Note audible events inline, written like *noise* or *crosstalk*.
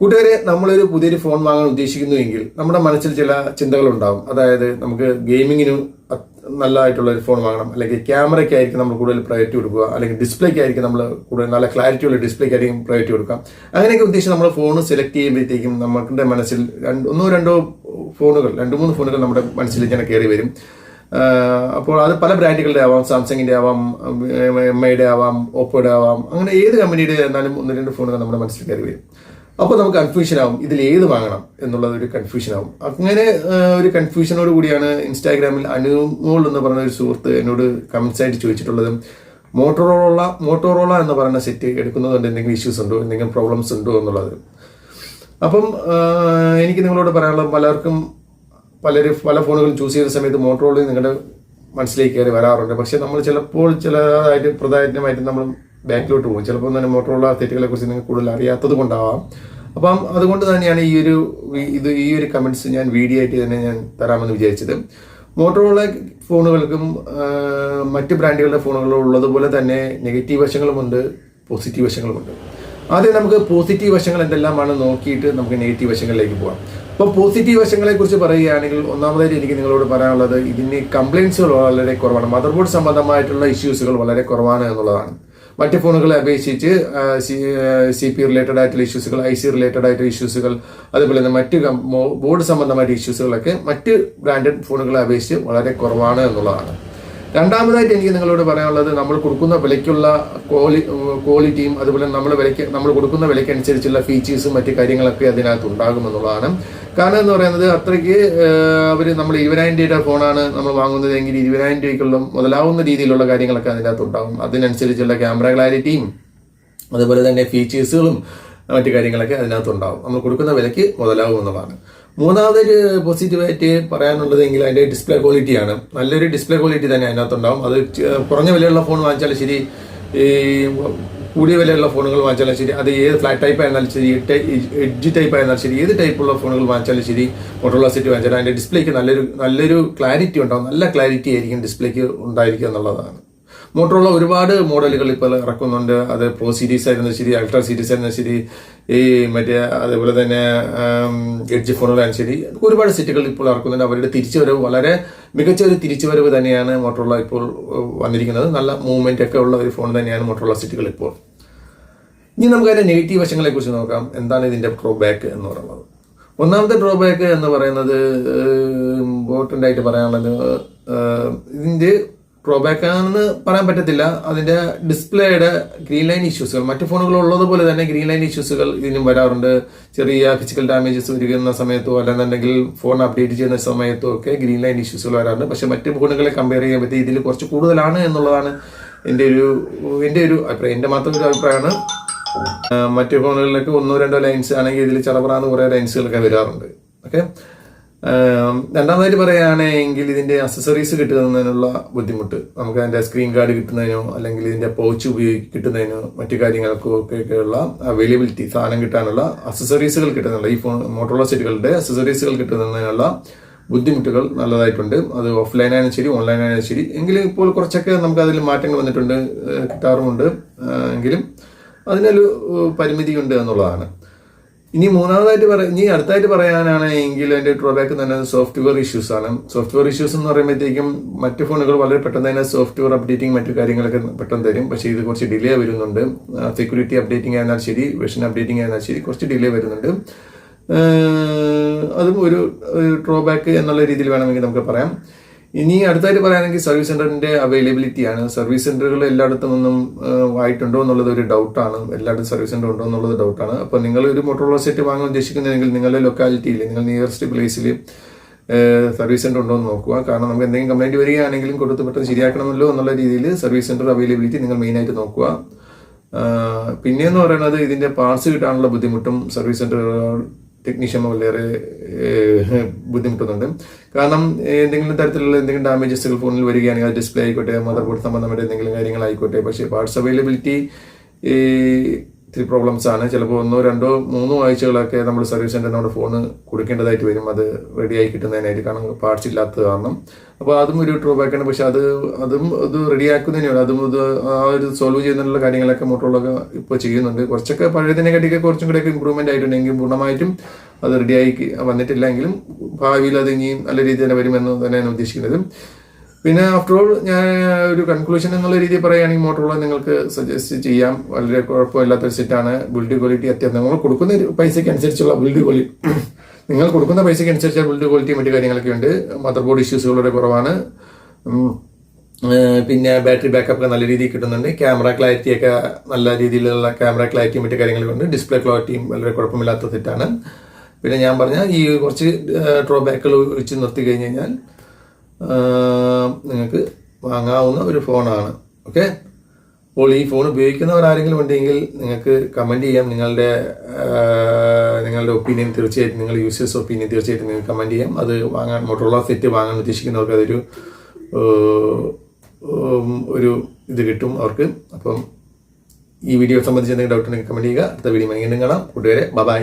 കൂട്ടുകാരെ നമ്മളൊരു പുതിയൊരു ഫോൺ വാങ്ങാൻ ഉദ്ദേശിക്കുന്നുവെങ്കിൽ നമ്മുടെ മനസ്സിൽ ചില ചിന്തകളുണ്ടാവും. അതായത് നമുക്ക് ഗെയിമിങ്ങിന് നല്ല നല്ലതായിട്ടുള്ള ഒരു ഫോൺ വാങ്ങണം. അല്ലെങ്കിൽ ക്യാമറയ്ക്കായിരിക്കും നമ്മൾ കൂടുതൽ പ്രയോറിറ്റി കൊടുക്കുക. അല്ലെങ്കിൽ ഡിസ്പ്ലേക്കായിരിക്കും നമ്മൾ കൂടുതൽ നല്ല ക്ലാരിറ്റി ഉള്ള ഡിസ്പ്ലേക്കായിരിക്കും പ്രയോറിറ്റി കൊടുക്കാം. അങ്ങനെയൊക്കെ ഉദ്ദേശിച്ച് നമ്മൾ ഫോൺ സെലക്ട് ചെയ്യുമ്പോഴത്തേക്കും നമ്മുടെ മനസ്സിൽ രണ്ട് ഒന്നോ രണ്ടോ ഫോണുകൾ രണ്ട് മൂന്ന് ഫോണുകൾ നമ്മുടെ മനസ്സിൽ ഇങ്ങനെ കയറി വരും. അപ്പോൾ അത് പല ബ്രാൻഡുകളുടെ ആവാം. സാംസങ്ങിന്റെ ആവാം എം ഐയുടെ ആവാം ഓപ്പോയുടെ ആവാം. അങ്ങനെ ഏത് കമ്പനിയുടെ എന്നാലും ഒന്ന് രണ്ട് ഫോണുകൾ നമ്മുടെ മനസ്സിൽ കയറി വരും. അപ്പോൾ നമുക്ക് കൺഫ്യൂഷൻ ആവും. ഇതിൽ ഏത് വാങ്ങണം എന്നുള്ളത് ഒരു കൺഫ്യൂഷൻ ആവും. അങ്ങനെ ഒരു കൺഫ്യൂഷനോട് കൂടിയാണ് ഇൻസ്റ്റാഗ്രാമിൽ അനുമോൾ എന്ന് പറഞ്ഞ ഒരു സുഹൃത്ത് എന്നോട് കമന്റ്സ് ആയിട്ട് ചോദിച്ചിട്ടുള്ളത്. മോട്ടോറോള മോട്ടോറോള എന്ന് പറയുന്ന സെറ്റ് എടുക്കുന്നതുകൊണ്ട് എന്തെങ്കിലും ഇഷ്യൂസ് ഉണ്ടോ? എന്തെങ്കിലും പ്രോബ്ലംസ് ഉണ്ടോ എന്നുള്ളത്. അപ്പം എനിക്ക് നിങ്ങളോട് പറയാനുള്ളത് പലർക്കും പലരും പല ഫോണുകളും ചൂസ് ചെയ്യുന്ന സമയത്ത് മോട്ടോറോളി നിങ്ങളുടെ മനസ്സിലേക്ക് കയറി വരാറുണ്ട്. പക്ഷേ നമ്മൾ ചിലപ്പോൾ ചിലതായിട്ട് പ്രധാനമായിട്ട് നമ്മൾ ബാക്കിലോട്ട് പോകും. ചിലപ്പോൾ തന്നെ മോട്ടോറുള്ള തെറ്റുകളെ കുറിച്ച് നിങ്ങൾക്ക് കൂടുതൽ അറിയാത്തത് കൊണ്ടാവാം. അപ്പം അതുകൊണ്ട് തന്നെയാണ് ഈ ഒരു ഇത് ഈ ഒരു കമന്റ്സ് ഞാൻ വീഡിയോ ആയിട്ട് തന്നെ ഞാൻ തരാമെന്ന് വിചാരിച്ചത്. മോട്ടോറോള ഫോണുകൾക്കും മറ്റ് ബ്രാൻഡുകളുടെ ഫോണുകളും ഉള്ളതുപോലെ തന്നെ നെഗറ്റീവ് വശങ്ങളുമുണ്ട് പോസിറ്റീവ് വശങ്ങളുമുണ്ട്. ആദ്യം നമുക്ക് പോസിറ്റീവ് വശങ്ങൾ എന്തെല്ലാമാണ് നോക്കിയിട്ട് നമുക്ക് നെഗറ്റീവ് വശങ്ങളിലേക്ക് പോകാം അപ്പോൾ പോസിറ്റീവ് വശങ്ങളെ കുറിച്ച് പറയുകയാണെങ്കിൽ ഒന്നാമതായിട്ട് എനിക്ക് നിങ്ങളോട് പറയാനുള്ളത് ഇതിന് കംപ്ലയിൻസുകൾ വളരെ കുറവാണ്. മദർ ബോർഡ് സംബന്ധമായിട്ടുള്ള ഇഷ്യൂസുകൾ വളരെ കുറവാണ് എന്നുള്ളതാണ്. മറ്റ് ഫോണുകളെ അപേക്ഷിച്ച് സി പി റിലേറ്റഡ് ആയിട്ടുള്ള ഇഷ്യൂസുകൾ ഐ സി റിലേറ്റഡ് ആയിട്ടുള്ള ഇഷ്യൂസുകൾ അതുപോലെ തന്നെ മറ്റ് ബോർഡ് സംബന്ധമായിട്ട് ഇഷ്യൂസുകളൊക്കെ മറ്റ് ബ്രാൻഡഡ് ഫോണുകളെ അപേക്ഷിച്ച് വളരെ കുറവാണ് എന്നുള്ളതാണ്. രണ്ടാമതായിട്ട് എനിക്ക് നിങ്ങളോട് പറയാനുള്ളത് നമ്മൾ കൊടുക്കുന്ന വിലയ്ക്കുള്ള ക്വാളി ക്വാളിറ്റിയും അതുപോലെ നമ്മൾ വിലയ്ക്ക് നമ്മൾ കൊടുക്കുന്ന വിലയ്ക്ക് അനുസരിച്ചുള്ള ഫീച്ചേഴ്സും മറ്റു കാര്യങ്ങളൊക്കെ അതിനകത്ത് ഉണ്ടാകുമെന്നുള്ളതാണ്. കാരണം എന്ന് പറയുന്നത് അത്രയ്ക്ക് അവർ നമ്മൾ ഇരുപതിനായിരം രൂപയുടെ ഫോണാണ് നമ്മൾ വാങ്ങുന്നത് എങ്കിൽ ഇരുപതിനായിരം രൂപയ്ക്കുള്ള മുതലാവുന്ന രീതിയിലുള്ള കാര്യങ്ങളൊക്കെ അതിനകത്ത് ഉണ്ടാകും അതിനനുസരിച്ചുള്ള ക്യാമറ ക്ലാരിറ്റിയും അതുപോലെ തന്നെ ഫീച്ചേഴ്സുകളും മറ്റു കാര്യങ്ങളൊക്കെ അതിനകത്ത് ഉണ്ടാകും നമ്മൾ കൊടുക്കുന്ന വിലയ്ക്ക് മുതലാവും എന്നുള്ളതാണ് മൂന്നാമതൊരു പോസിറ്റീവായിട്ട് പറയാനുള്ളത് എങ്കിൽ അതിന്റെ ഡിസ്പ്ലേ ക്വാളിറ്റിയാണ്. നല്ലൊരു ഡിസ്പ്ലേ ക്വാളിറ്റി തന്നെ അതിനകത്ത് ഉണ്ടാവും അത് കുറഞ്ഞ വിലയുള്ള ഫോൺ വാങ്ങിച്ചാലും ശരി ഈ കൂടിയ വിലയുള്ള ഫോണുകൾ വാങ്ങിച്ചാലും ശരി അത് ഏത് ഫ്ലാറ്റ് ടൈപ്പ് ആയിരുന്നാലും ശരി എഡ്ജ് ടൈപ്പ് ആയിരുന്നാലും ശരി ഏത് ടൈപ്പുള്ള ഫോണുകൾ വാങ്ങിച്ചാലും ശരി മോട്ടോള സെറ്റ് വാങ്ങിച്ചാലും അതിന്റെ ഡിസ്പ്ലേക്ക് നല്ലൊരു നല്ലൊരു ക്ലാരിറ്റി ഉണ്ടാവും. നല്ല ക്ലാരിറ്റി ആയിരിക്കും ഡിസ്പ്ലേക്ക് ഉണ്ടായിരിക്കുക എന്നുള്ളതാണ്. മോട്ടോറുള്ള ഒരുപാട് മോഡലുകൾ ഇപ്പോൾ ഇറക്കുന്നുണ്ട്. അത് പ്രോ സീരീസ് ആയിരുന്നു ശരി അൾട്രാ സീരീസ് ആയിരുന്നു ശരി ഈ മറ്റേ അതേപോലെ തന്നെ എഡ്ജ് ഫോണുകളാണ് ശരി. ഒരുപാട് സെറ്റുകൾ ഇപ്പോൾ ഇറക്കുന്നുണ്ട്. അവരുടെ തിരിച്ചുവരവ് വളരെ മികച്ച ഒരു തിരിച്ചുവരവ് തന്നെയാണ് മോട്ടറുള്ള ഇപ്പോൾ വന്നിരിക്കുന്നത്. നല്ല മൂവ്മെന്റ് ഒക്കെ ഉള്ള ഒരു ഫോൺ തന്നെയാണ് മോട്ടറുള്ള സെറ്റുകൾ ഇപ്പോൾ. ഇനി നമുക്ക് അതിന്റെ നെഗറ്റീവ് വശങ്ങളെ കുറിച്ച് നോക്കാം. എന്താണ് ഇതിന്റെ ഡ്രോബാക്ക് എന്ന് പറയുന്നത്? ഒന്നാമത്തെ ഡ്രോബാക്ക് എന്ന് പറയുന്നത് ഇമ്പോർട്ടന്റ് ആയിട്ട് പറയാനുള്ളത് ഇതിന്റെ ഡ്രോബാക്ക് ആണെന്ന് പറയാൻ പറ്റത്തില്ല. അതിന്റെ ഡിസ്പ്ലേയുടെ ഗ്രീൻ ലൈൻ ഇഷ്യൂസുകൾ മറ്റു ഫോണുകൾ ഉള്ളതുപോലെ തന്നെ ഗ്രീൻ ലൈൻ ഇഷ്യൂസുകൾ ഇതിനും വരാറുണ്ട്. ചെറിയ ഫിസിക്കൽ ഡാമേജസ് വരുന്ന സമയത്തോ അല്ലെന്നുണ്ടെങ്കിൽ ഫോൺ അപ്ഡേറ്റ് ചെയ്യുന്ന സമയത്തോ ഒക്കെ ഗ്രീൻ ലൈൻ ഇഷ്യൂസുകൾ വരാറുണ്ട്. പക്ഷെ മറ്റു ഫോണുകളെ കമ്പയർ ചെയ്യുമ്പോഴത്തേ ഇതിൽ കുറച്ച് കൂടുതലാണ് എന്നുള്ളതാണ് എന്റെ ഒരു എന്റെ ഒരു അഭിപ്രായം. എന്റെ മാത്രം ഒരു അഭിപ്രായമാണ്. മറ്റു ഫോണുകളിലൊക്കെ ഒന്നോ രണ്ടോ ലൈൻസ് ആണെങ്കിൽ ഇതിൽ ചടപറാന്ന് കുറേ ലൈൻസുകളൊക്കെ വരാറുണ്ട്. ഓക്കെ രണ്ടാമതായിട്ട് പറയുകയാണെങ്കിൽ ഇതിന്റെ അക്സസറീസ് കിട്ടുന്നതിനുള്ള ബുദ്ധിമുട്ട്. നമുക്ക് അതിന്റെ സ്ക്രീൻ ഗാർഡ് കിട്ടുന്നതിനോ അല്ലെങ്കിൽ ഇതിന്റെ പൗച്ച് ഉപയോഗി കിട്ടുന്നതിനോ മറ്റു കാര്യങ്ങൾക്കോ ഒക്കെയുള്ള അവൈലബിലിറ്റി സാധനം കിട്ടാനുള്ള അക്സസറീസുകൾ കിട്ടുന്നുള്ള ഈ ഫോൺ മോട്ടോറോള സെറ്റുകളുടെ അക്സസറീസുകൾ കിട്ടുന്നതിനുള്ള ബുദ്ധിമുട്ടുകൾ നല്ലതായിട്ടുണ്ട്. അത് ഓഫ്ലൈൻ ആയാലും ശരി ഓൺലൈൻ ആയാലും ശരി. എങ്കിലും ഇപ്പോൾ കുറച്ചൊക്കെ നമുക്ക് അതിൽ മാറ്റങ്ങൾ വന്നിട്ടുണ്ട് കിട്ടാറുമുണ്ട്. എങ്കിലും അതിനൊരു പരിമിതിയുണ്ട് എന്നുള്ളതാണ്. ഇനി മൂന്നാമതായിട്ട് പറ ഇനി അടുത്തായിട്ട് പറയാനാണ് എങ്കിൽ അതിന്റെ ഡ്രോബാക്ക് തന്നെ സോഫ്റ്റ്വെയർ ഇഷ്യൂസ് ആണ്. സോഫ്റ്റ്വെയർ ഇഷ്യൂസ് എന്ന് പറയുമ്പോഴത്തേക്കും മറ്റു ഫോണുകൾ വളരെ പെട്ടെന്ന് തന്നെ സോഫ്റ്റ്വെയർ അപ്ഡേറ്റിംഗ് മറ്റു കാര്യങ്ങളൊക്കെ പെട്ടെന്ന് തരും. പക്ഷേ ഇത് കുറച്ച് ഡിലേ വരുന്നുണ്ട്. സെക്യൂരിറ്റി അപ്ഡേറ്റിംഗ് ആയിരുന്നാൽ ശരി വെഷൻ അപ്ഡേറ്റിംഗ് ആയിരുന്നാൽ ശരി കുറച്ച് ഡിലേ വരുന്നുണ്ട്. അതും ഒരു ഡ്രോബാക്ക് എന്നുള്ള രീതിയിൽ വേണമെങ്കിൽ നമുക്ക് പറയാം. ഇനി അടുത്തായിട്ട് പറയുകയാണെങ്കിൽ സർവീസ് സെന്ററിന്റെ അവൈലബിലിറ്റി ആണ്. സർവീസ് സെന്ററുകൾ എല്ലായിടത്തും ഒന്നും ആയിട്ടുണ്ടോ എന്നുള്ളത് ഒരു ഡൗട്ടാണ് എല്ലായിടത്തും സർവീസ് സെന്റർ ഉണ്ടോ എന്നുള്ളത് ഡൗട്ടാണ് അപ്പോൾ നിങ്ങൾ ഒരു മോട്ടോറോള സെറ്റ് വാങ്ങാൻ ഉദ്ദേശിക്കുന്നെങ്കിൽ നിങ്ങളുടെ ലൊക്കാലിറ്റിയിൽ നിങ്ങൾ നിയറസ്റ്റ് പ്ലേസിൽ സർവീസ് സെന്റർ ഉണ്ടോ എന്ന് നോക്കുക. കാരണം നമുക്ക് എന്തെങ്കിലും കംപ്ലൈന്റ് വരികയാണെങ്കിലും കൊടുത്ത് പെട്ടെന്ന് ശരിയാക്കണമല്ലോ എന്നുള്ള രീതിയിൽ സർവീസ് സെന്റർ അവൈലബിലിറ്റി നിങ്ങൾ മെയിനായിട്ട് നോക്കുക. പിന്നെ പിന്നെയെന്ന് പറയുന്നത് ഇതിന്റെ പാർട്സ് കിട്ടാനുള്ള ബുദ്ധിമുട്ടും സർവീസ് സെന്റർ ടെക്നീഷ്യന്മാർ വളരെ ബുദ്ധിമുട്ടുന്നുണ്ട്. കാരണം എന്തെങ്കിലും തരത്തിലുള്ള എന്തെങ്കിലും ഡാമേജസുകൾ ഫോണിൽ വരികയാണെങ്കിൽ ഡിസ്പ്ലേ ആയിക്കോട്ടെ മദർ ബോർഡ് സംബന്ധമായിട്ട് എന്തെങ്കിലും കാര്യങ്ങളായിക്കോട്ടെ പക്ഷേ പാർട്സ് അവൈലബിലിറ്റി ഇത്തിരി പ്രോബ്ലംസ് ആണ്. ചിലപ്പോൾ ഒന്നോ രണ്ടോ മൂന്നോ ആഴ്ചകളൊക്കെ നമ്മൾ സർവീസ് സെന്റർ നമ്മുടെ ഫോൺ കൊടുക്കേണ്ടതായിട്ട് വരും. അത് റെഡിയായി കിട്ടുന്നതിനായിട്ട് കാരണം പാർട്സ് ഇല്ലാത്തത് കാരണം. അപ്പോൾ അതും ഒരു ഡ്രോബാക്ക് ആണ്. പക്ഷേ അത് അതും അത് റെഡിയാക്കുന്നതിനാണ് അതും ഇത് ആ ഒരു സോൾവ് ചെയ്യുന്നതിനുള്ള കാര്യങ്ങളൊക്കെ മോട്ടോളൊക്കെ ഇപ്പോൾ ചെയ്യുന്നുണ്ട്. കുറച്ചൊക്കെ പഴയതിനെക്കാട്ടിയൊക്കെ കുറച്ചും കൂടെയൊക്കെ ഇമ്പ്രൂവ്മെന്റ് ആയിട്ടുണ്ടെങ്കിൽ പൂർണമായിട്ടും അത് റെഡിയായി വന്നിട്ടില്ലെങ്കിലും ഭാവിയിൽ അത് ഇനിയും നല്ല രീതിയിൽ തന്നെ വരുമെന്ന് തന്നെയാണ് ഉദ്ദേശിക്കുന്നത്. പിന്നെ ആഫ്റ്റർ ഓൾ ഞാൻ ഒരു കൺക്ലൂഷൻ എന്നുള്ള രീതിയിൽ പറയുകയാണെങ്കിൽ മോട്ടോറോള നിങ്ങൾക്ക് സജസ്റ്റ് ചെയ്യാം. വളരെ കുഴപ്പമില്ലാത്തൊരു സെറ്റാണ് ബിൽഡ് ക്വാളിറ്റി അത്യാവശ്യം നിങ്ങൾ കൊടുക്കുന്ന പൈസയ്ക്ക് അനുസരിച്ചുള്ള ബിൽഡ് ക്വാളിറ്റി *clears throat* നിങ്ങൾ കൊടുക്കുന്ന പൈസയ്ക്ക് അനുസരിച്ച് ബിൽഡ് ക്വാളിറ്റി മറ്റു കാര്യങ്ങളൊക്കെ ഉണ്ട്. മദർ ബോർഡ് ഇഷ്യൂസ് വളരെ കുറവാണ്. പിന്നെ ബാറ്ററി ബാക്കപ്പ് ഒക്കെ നല്ല രീതിയിൽ കിട്ടുന്നുണ്ട്. ക്യാമറ ക്ലാരിറ്റി ഒക്കെ നല്ല രീതിയിലുള്ള ക്യാമറ ക്ലാരിറ്റിയും മറ്റു കാര്യങ്ങളൊക്കെ ഉണ്ട്. ഡിസ്പ്ലേ ക്ലാരിറ്റിയും വളരെ കുഴപ്പമില്ലാത്ത സെറ്റാണ് പിന്നെ ഞാൻ പറഞ്ഞ ഈ കുറച്ച് ഡ്രോബാക്കുകൾ ഒഴിച്ച് നിർത്തി കഴിഞ്ഞ് കഴിഞ്ഞാൽ നിങ്ങൾക്ക് വാങ്ങാവുന്ന ഒരു ഫോണാണ്. ഓക്കെ? അപ്പോൾ ഈ ഫോൺ ഉപയോഗിക്കുന്നവർ ആരെങ്കിലും ഉണ്ടെങ്കിൽ നിങ്ങൾക്ക് കമന്റ് ചെയ്യാം. നിങ്ങളുടെ നിങ്ങളുടെ ഒപ്പീനിയൻ തീർച്ചയായിട്ടും നിങ്ങൾ യൂസേഴ്സ് ഒപ്പീനിയൻ തീർച്ചയായിട്ടും നിങ്ങൾക്ക് കമന്റ് ചെയ്യാം. അത് വാങ്ങാൻ മോട്ടോറോള സെറ്റ് വാങ്ങാൻ ഉദ്ദേശിക്കുന്നവർക്ക് അതൊരു ഒരു ഇത് കിട്ടും അവർക്ക്. അപ്പം ഈ വീഡിയോ സംബന്ധിച്ച് എന്തെങ്കിലും ഡൗട്ട് ഉണ്ടെങ്കിൽ കമന്റ് ചെയ്യുക. അടുത്ത വീഡിയോ വീണ്ടും കാണാം. കൂട്ടുകാരെ ബൈ